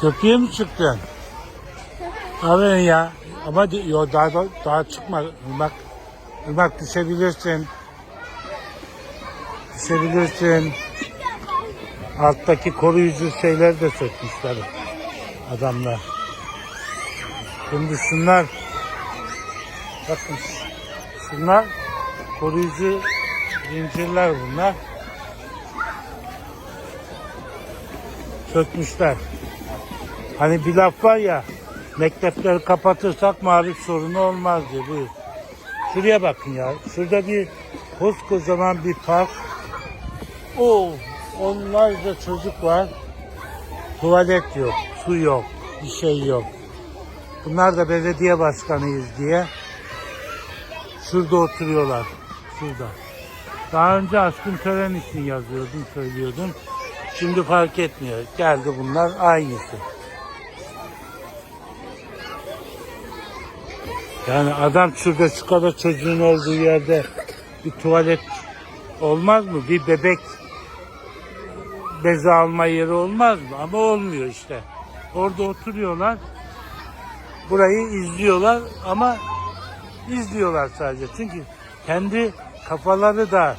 Köprüye mi çıktın? Aferin ya. Ama yo, daha, daha, çıkma. Bak, bak düşebilirsin. Düşebilirsin. Alttaki koruyucu şeyler de sökmüşler adamlar. Şimdi şunlar bakın şunlar koruyucu zincirler bunlar. Sökmüşler. Hani bir laf var ya mektepleri kapatırsak marif sorunu olmaz diye. Buyur. Şuraya bakın ya. Şurada bir koskocaman bir park. O onlarca çocuk var. Tuvalet yok, su yok, bir şey yok. Bunlar da belediye başkanıyız diye. Şurada oturuyorlar. Şurada. Daha önce aşkın tören için yazıyordum, söylüyordum. Şimdi fark etmiyor. Geldi bunlar aynısı. Yani adam şurada şu kadar çocuğun olduğu yerde bir tuvalet olmaz mı? Bir bebek beze alma yeri olmaz mı? Ama olmuyor işte. Orada oturuyorlar. Burayı izliyorlar ama izliyorlar sadece. Çünkü kendi kafaları da